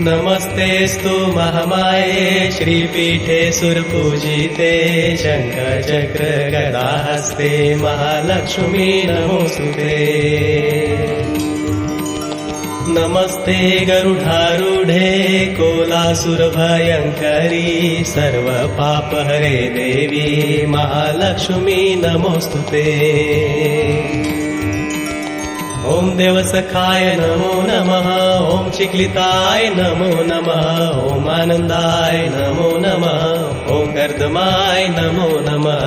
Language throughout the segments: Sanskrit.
नमस्तेऽस्तु महामाये श्रीपीठे सुरपूजिते शङ्खचक्र गदाहस्ते महालक्ष्मी नमोऽस्तु ते नमस्ते गरुडारूढे कोलासुरभयङ्करी सर्वपापहरे देवी महालक्ष्मी नमोऽस्तु ते ॐ देवसखाय नमो नमः ॐ चिक्लिताय नमो नमः ॐ आनन्दाय नमो नमः ॐ गर्दमाय नमो नमः।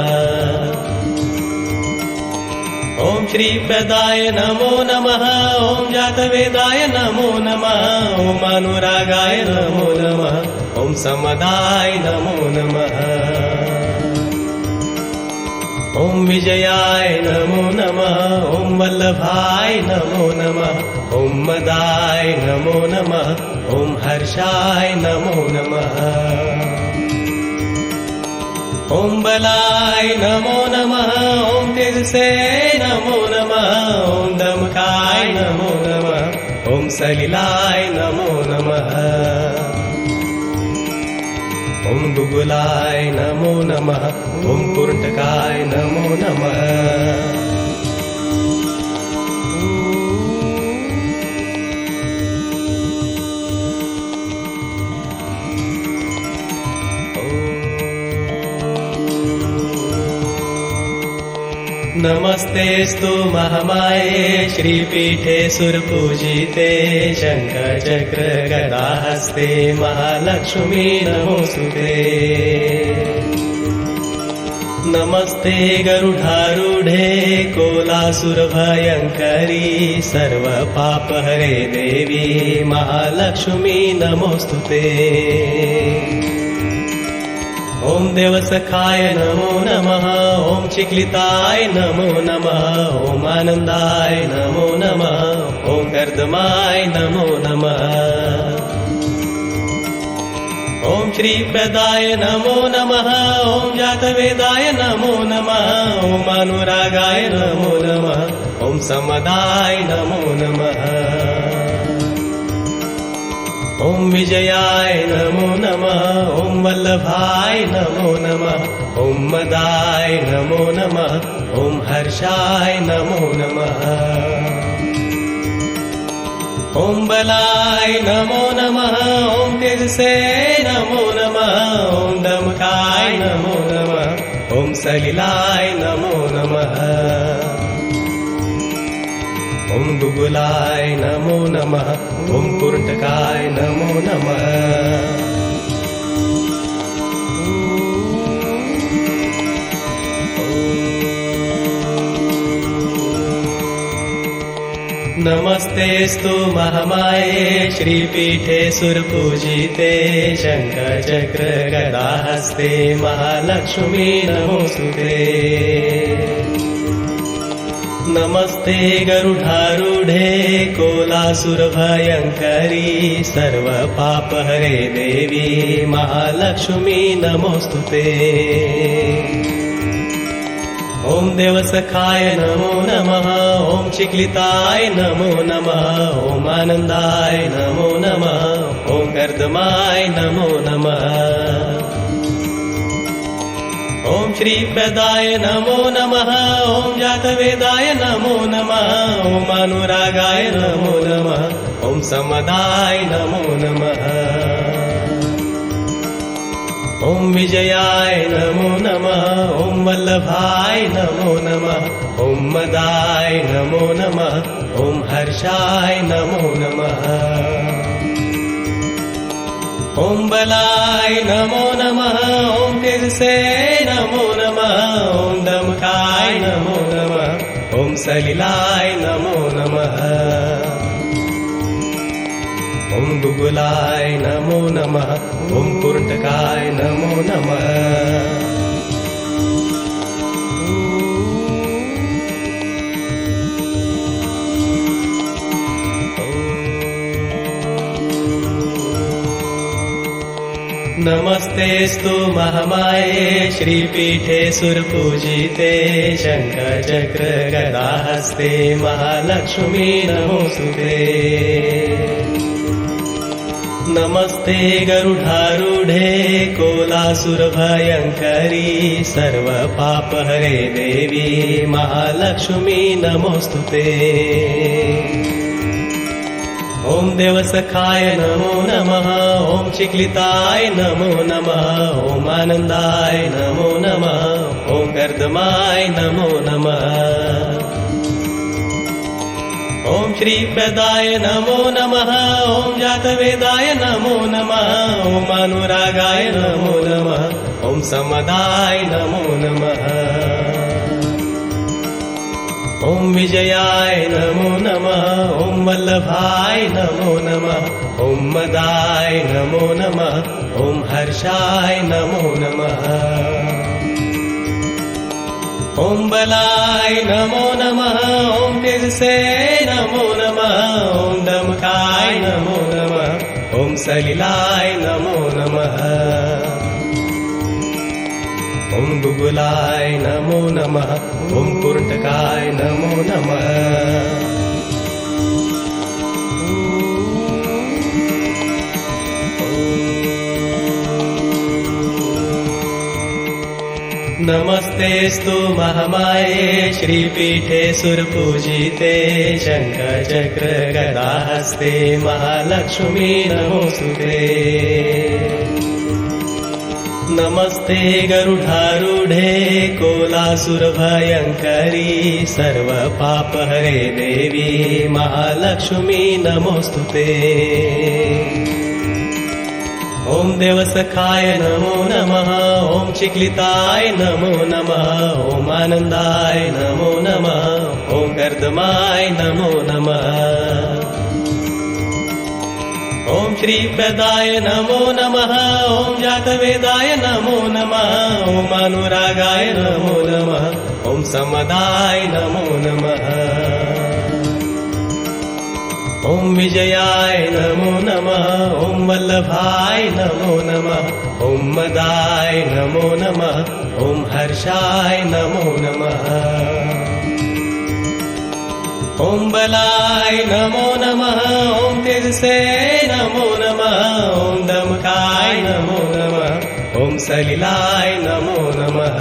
ॐ श्रीप्रदाय नमो नमः ॐ जातवेदाय नमो नमः ॐ अनुरागाय नमो नमः ॐ समदाय नमो नमः। ॐ विजयाय नमो नमः ॐ वल्लभाय नमो नमः ॐ मदाय नमो नमः ॐ हर्षाय नमो नमः। ॐ बलाय नमो नमः ॐ तेजसे नमो नमः ॐ दमकाय नमो नमः ॐ सलिलाय नमो नमः। ॐ गुगुलाय नमो नमः ॐ कुर्टकाय नमो नमः नमस्तेऽस्तु महामाये श्रीपीठे सुरपूजिते शङ्खचक्र गदाहस्ते महालक्ष्मी नमोऽस्तु ते नमस्ते गरुडारूढे कोलासुरभयङ्करी सर्वपापहरे देवी महालक्ष्मी नमोऽस्तु ते ॐ देवसखाय नमो नमः ॐ चिक्लिताय नमो नमः ॐ आनन्दाय नमो नमः ॐ गर्दमाय नमो नमः। ॐ श्रीप्रदाय नमो नमः ॐ जातवेदाय नमो नमः ॐ अनुरागाय नमो नमः ॐ समदाय नमो नमः ॐ विजयाय नमो नमः ॐ वल्लभाय नमो नमः ॐ मदाय नमो नमः ॐ हर्षाय नमो नमः। ॐ बलाय नमो नमः ॐ तेजसे नमो नमः ॐ दमकाय नमो नमः ॐ सलिलाय नमो नमः ॐ गुगुलाय नमो। नमः नमो नमः। नमस्तेऽस्तु महामाये श्रीपीठे सुरपूजिते शङ्खचक्र गदाहस्ते महालक्ष्मी नमोऽस्तु ते नमस्ते गरुडारूढे कोलासुरभयङ्करी सर्वपापहरे देवी महालक्ष्मी नमोऽस्तु ते। ॐ देवसखाय नमो नमः ॐ चिक्लिताय नमो नमः ॐ आनन्दाय नमो नमः ॐ गर्दमाय नमो नमः श्रीप्रदाय नमो नमः ॐ जातवेदाय नमो नमः ॐ अनुरागाय नमो नमः ॐ समदाय नमो नमः। ॐ विजयाय नमो नमः ॐ वल्लभाय नमो नमः ॐ मदाय नमो नमः ॐ हर्षाय नमो नमः। ॐ बलाय नमो नमः ॐ तिरसे नमो नमः. ॐ सलिलाय नमो नमः. ॐ गुगुलाय नमो नमः. ॐ कुर्टकाय नमो नमः. नमस्तेऽस्तु महामाये श्रीपीठे सुरपूजिते शङ्खचक्र गदाहस्ते महालक्ष्मी नमोऽस्तु ते। नमस्ते गरुडारूढे कोलासुरभयङ्करी सर्वपापहरे देवी महालक्ष्मी नमोऽस्तु ते ओम देवसखाय नमो नमः ॐ चिक्लिताय नमो नमः ॐ आनन्दाय नमो नमः ओम गर्दमाय नमो नमः। ॐ श्रीप्रदाय नमो नमः ॐ जातवेदाय नमो नमः ॐ अनुरागाय नमो नमः ॐ समदाय नमो नमः। ॐ विजयाय नमो नमः वल्लभाय नमो नमः। ॐ मदाय नमो नमः। ॐ हर्षाय नमो नमः। ॐ बलाय नमो नमः। ॐ तेजसे नमो नमः। ॐ दमकाय नमो नमः। ॐ सलिलाय नमो नमः। ॐ गुगुलाय नमो नमः। ॐ कुर्टकाय नमो नमः। नमस्तेऽस्तु महामाये श्रीपीठे सुरपूजिते शङ्खचक्रगदाहस्ते महालक्ष्मी नमोऽस्तु ते। नमस्ते गरुडारूढे कोलासुरभयङ्करी सर्वपापहरे देवी महालक्ष्मी नमोऽस्तु ते ॐ देवसखाय नमो नमः ॐ चिक्लिताय नमो नमः ॐ आनन्दाय नमो नमः ॐ कर्दमाय नमो नमः। ॐ श्रीप्रदाय नमो नमः ॐ जातवेदाय नमो नमः ॐ अनुरागाय नमो नमः ॐ समदाय नमो नमः ॐ विजयाय नमो नमः ॐ वल्लभाय नमो नमः ॐ मदाय नमो नमः ॐ हर्षाय नमो नमः। ॐ बलाय नमो नमः ॐ तेजसे नमो नमः ॐ दमकाय नमो नमः ॐ सलिलाय नमो नमः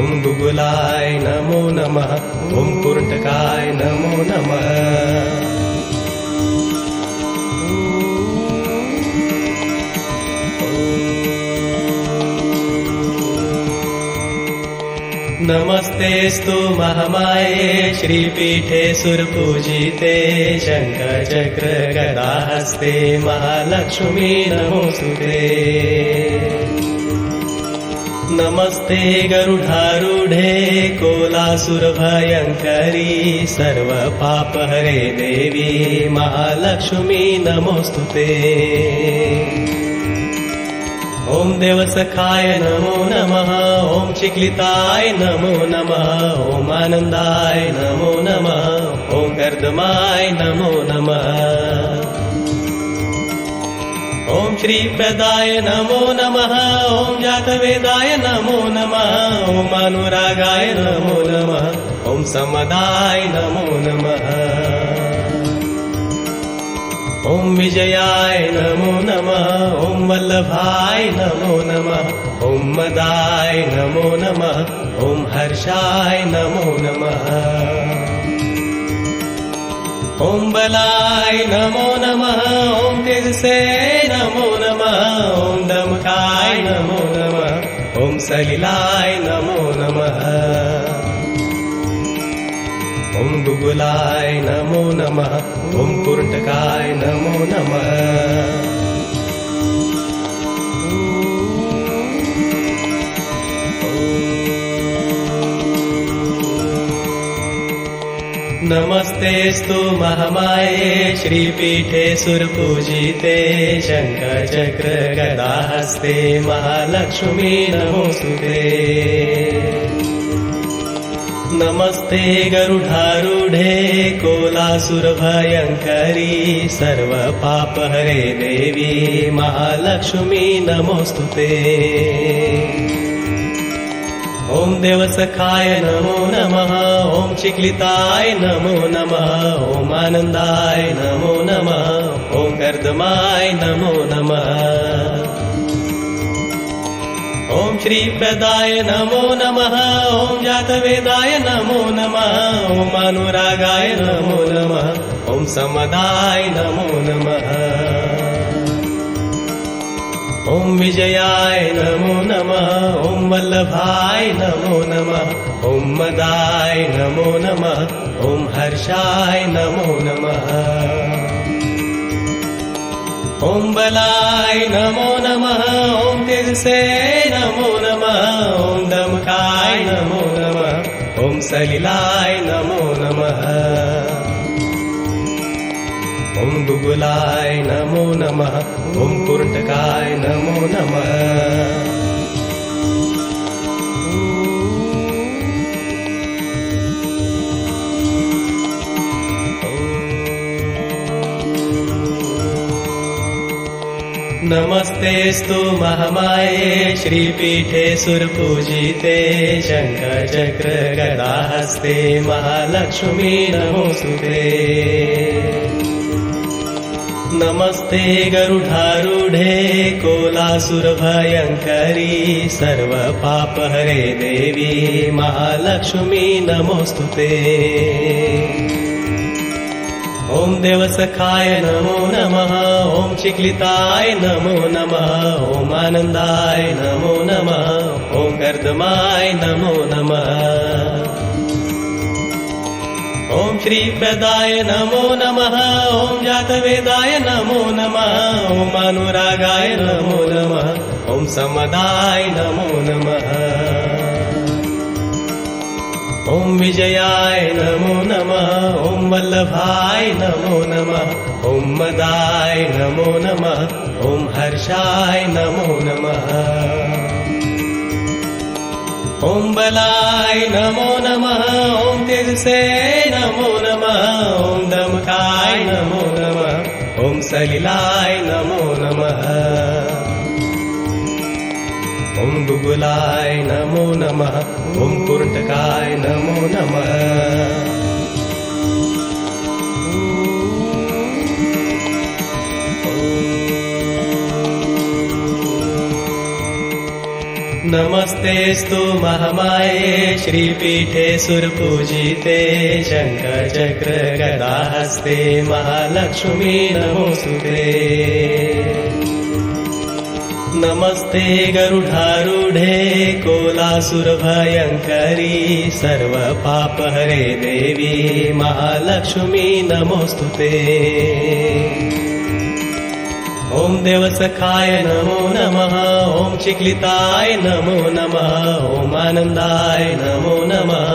ॐ गुगुलाय नमो। नमः नमो नमः। नमस्तेऽस्तु महामाये श्रीपीठे सुरपूजिते शङ्खचक्रगदाहस्ते महालक्ष्मी नमोऽस्तु ते नमस्ते गरुडारूढे कोलासुरभयङ्करी सर्वपापहरे देवी महालक्ष्मी नमोऽस्तु ते। ॐ देवसखाय नमो नमः ॐ चिक्लिताय नमो नमः ॐ आनन्दाय नमो नमः ॐ कर्दमाय नमो नमः ॐ श्रीप्रदाय नमो नमः ॐ जातवेदाय नमो नमः ॐ अनुरागाय नमो नमः ॐ समदाय नमो नमः। ॐ विजयाय नमो नमः ॐ वल्लभाय नमो नमः ॐ मदाय नमो नमः ॐ हर्षाय नमो नमः। ॐ बलाय नमो नमः तेजसे नमो नमः ॐ दमकाय नमो नमः ओम सलिलाय नमो नमः। ओम गुगुलाय नमो नमः ओम कुर्टकाय नमो नमः। नमस्तेऽस्तु महामाये श्रीपीठे सुरपूजिते शङ्खचक्रगदाहस्ते महालक्ष्मी नमोऽस्तु ते। नमस्ते गरुडारूढे कोलासुरभयङ्करी सर्वपापहरे देवी महालक्ष्मी नमोऽस्तु ते ॐ देवसखाय नमो नमः ॐ चिक्लिताय नमो नमः ॐ आनन्दाय नमो नमः ॐ कर्दमाय नमो नमः। ॐ श्रीप्रदाय नमो नमः ॐ जातवेदाय नमो नमः ॐ अनुरागाय नमो नमः ॐ समदाय नमो नमः ॐ विजयाय नमो नमः ॐ वल्लभाय नमो नमः ॐ मदाय नमो नमः ॐ हर्षाय नमो नमः। ॐ बलाय नमो नमः ॐ तेजसे नमो नमः ॐ दमकाय नमो नमः ॐ सलिलाय नमो नमः गुगुलाय नमो नमः। ॐ कुर्टकाय नमो नमः। नमस्तेऽस्तु महामाये श्रीपीठे सुरपूजिते शङ्खचक्र गदाहस्ते महालक्ष्मी नमोऽस्तु ते नमस्ते गरुडारूढे कोलासुरभयङ्करी सर्वपापहरे देवी महालक्ष्मी नमोऽस्तु ते। ॐ देवसखाय नमो नमः ॐ चिक्लिताय नमो नमः ॐ आनन्दाय नमो नमः ॐ कर्दमाय नमो नमः ॐ श्रीप्रदाय नमो नमः ॐ जातवेदाय नमो नमः ॐ अनुरागाय नमो नमः ॐ समदाय नमो नमः। ॐ विजयाय नमो नमः ॐ वल्लभाय नमो नमः ॐ मदाय नमो नमः ॐ हर्षाय नमो नमः। ॐ बलाय नमो नमः ॐ तेजसे नमो नमः ॐ दमकाय नमो नमः ॐ सलिलाय नमो नमः ॐ गुगुलाय नमो नमः ॐ कुर्टकाय नमो नमस्तेऽस्तु महामाये श्रीपीठे सुरपूजिते शङ्खचक्र गदाहस्ते महालक्ष्मी नमोऽस्तु ते नमस्ते गरुडारूढे कोलासुरभयङ्करी सर्वपापहरे देवी महालक्ष्मी नमोऽस्तु ते ॐ देवसखाय नमो नमः ॐ चिखलिताय नमो नमः ॐ आनन्दाय नमो नमः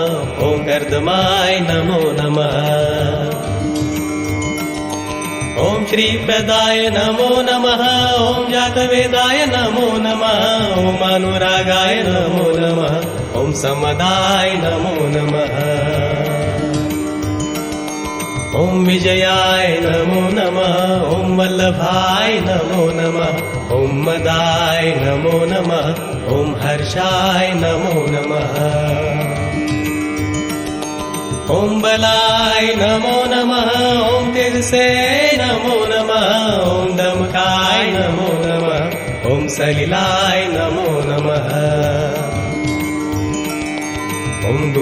ॐ कर्दमाय नमो नमः। ॐ श्रीप्रदाय नमो नमः ॐ जातवेदाय नमो नमः ॐ अनुरागाय नमो नमः ॐ समदाय नमो नमः। ॐ विजयाय नमो नमः ॐ वल्लभाय नमो नमः ॐ मदाय नमो नमः ॐ हर्षाय नमो नमः। ॐ बलाय नमो नमः ॐ तेजसे नमो नमः ॐ दमकाय नमो नमः ॐ सलिलाय नमो नमः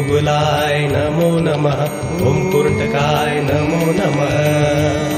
गुलाय नमो नमः। ॐ कुर्टकाय नमो नमः।